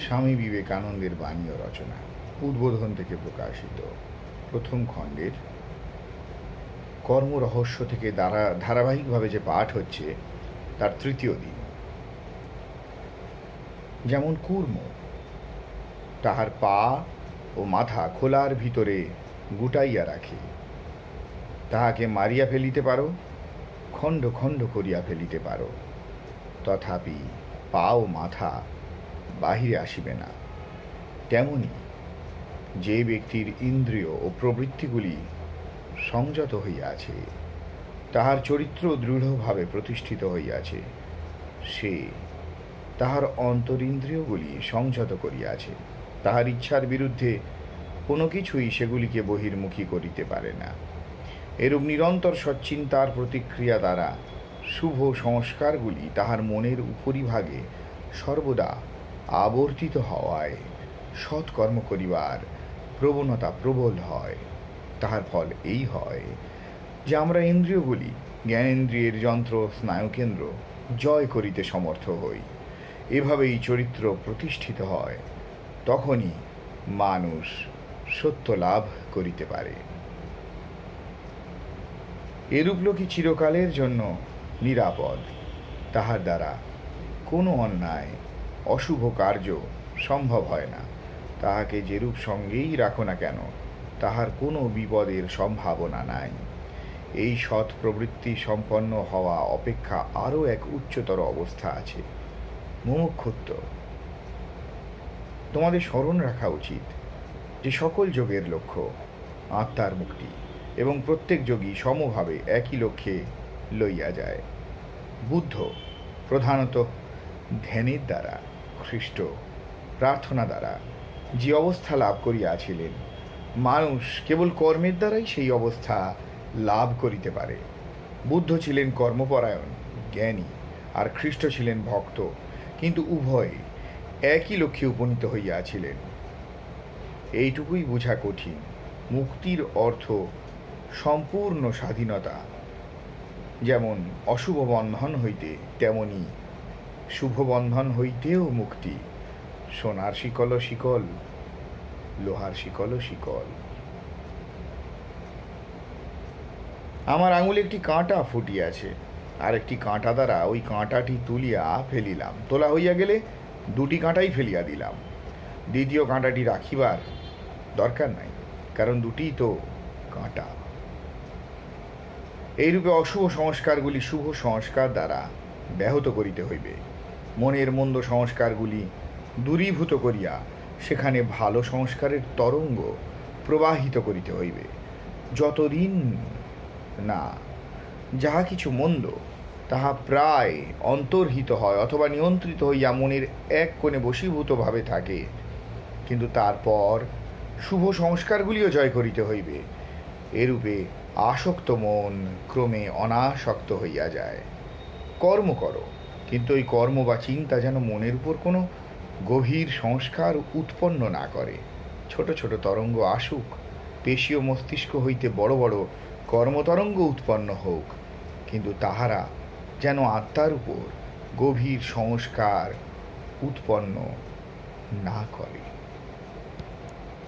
স্বামী বিবেকানন্দের বাণী ও রচনা, উদ্বোধন থেকে প্রকাশিত। প্রথম খণ্ডের কর্মরহস্য থেকে দ্বারা, ধারাবাহিকভাবে যে পাঠ হচ্ছে, তার তৃতীয় দিন। যেমন কুর্ম, তাহার পা ও মাথা খোলার ভিতরে গুটাইয়া রাখে। তাহাকে মারিয়া ফেলিতে পারো, খণ্ড খণ্ড করিয়া ফেলিতে পারো। তথাপি পা ও মাথা বাহিরে আসিবে না। তেমনি যে ব্যক্তির ইন্দ্রিয় ও প্রবৃত্তিগুলি সংযত হইয়াছে, তাহার চরিত্র দৃঢ়ভাবে প্রতিষ্ঠিত হইয়াছে, সে তাহার অন্তরিন্দ্রিয়গুলি সংযত করিয়াছে। তাহার ইচ্ছার বিরুদ্ধে কোনো কিছুই সেগুলিকে বহির্মুখী করিতে পারে না। এরূপ নিরন্তর সচ্চিন্তার প্রতিক্রিয়া দ্বারা শুভ সংস্কারগুলি তাহার মনের উপরিভাগে সর্বদা আবর্তিত হওয়ায় সৎকর্ম করিবার প্রবণতা প্রবল হয়। তাহার ফল এই হয় যে আমরা ইন্দ্রিয়গুলি, জ্ঞানেন্দ্রিয়ের যন্ত্র স্নায়ুকেন্দ্র জয় করিতে সমর্থ হই। এভাবেই চরিত্র প্রতিষ্ঠিত হয়, তখনই মানুষ সত্য লাভ করিতে পারে। এরূপ লোকই চিরকালের জন্য নিরাপদ। তাহার দ্বারা কোনো অন্যায় অশুভ কার্য সম্ভব হয় না। তাহাকে যেরূপ সঙ্গেই রাখো না কেন, তাহার কোনো বিপদের সম্ভাবনা নাই। এই সৎ প্রবৃত্তি সম্পন্ন হওয়া অপেক্ষা আরও এক উচ্চতর অবস্থা আছে। মুমুক্ষুত্ব তোমাদের স্মরণ রাখা উচিত যে সকল যোগের লক্ষ্য আত্মার মুক্তি এবং প্রত্যেক যোগী সমভাবে একই লক্ষ্যে লইয়া যায়। বুদ্ধ, প্রধানত ধ্যানের দ্বারা। খ্রিস্ট প্রার্থনা দ্বারা যে অবস্থা লাভ করিয়াছিলেন, মানুষ কেবল কর্মের দ্বারাই সেই অবস্থা লাভ করিতে পারে। বুদ্ধ ছিলেন কর্মপরায়ণ, জ্ঞানী, আর খ্রিস্ট ছিলেন ভক্ত, কিন্তু উভয়ে একই লক্ষ্যে উপনীত হইয়াছিলেন। এইটুকুই বোঝা কঠিন। মুক্তির অর্থ সম্পূর্ণ স্বাধীনতা। যেমন অশুভ বন্ধন হইতে তেমনি শুভ বন্ধন হইতেও মুক্তি। সোনার শিকল শিকল, লোহার শিকল শিকল। আমার আঙুলে একটি কাঁটা ফুটিয়াছে, আর একটি কাঁটা দ্বারা ওই কাঁটাটি তুলিয়া ফেলিলাম। তোলা হইয়া গেলে দুটি কাঁটাই ফেলিয়া দিলাম। দ্বিতীয় কাঁটাটি রাখিবার দরকার নাই, কারণ দুটিই তো কাঁটা। এইরূপে অশুভ সংস্কারগুলি শুভ সংস্কার দ্বারা ব্যাহত করিতে হইবে। মনের মন্দ সংস্কারগুলি দূরীভূত করিয়া সেখানে ভালো সংস্কারের তরঙ্গ প্রবাহিত করিতে হইবে। যতদিন না যাহা কিছু মন্দ, তাহা প্রায় অন্তর্হিত হয় অথবা নিয়ন্ত্রিত হইয়া মনের এক কোণে বশীভূতভাবে থাকে। কিন্তু তারপর শুভ সংস্কারগুলিও জয় করিতে হইবে। এরূপে আসক্ত মন ক্রমে অনাসক্ত হইয়া যায়। কর্ম করো। কিন্তু ওই কর্ম বা চিন্তা যেন মনের উপর কোনো গভীর সংস্কার উৎপন্ন না করে। ছোট ছোট তরঙ্গ আসুক, পেশীয় মস্তিষ্ক হইতে বড় বড় কর্মতরঙ্গ উৎপন্ন হোক, কিন্তু তাহারা যেন আত্মার উপর গভীর সংস্কার উৎপন্ন না করে।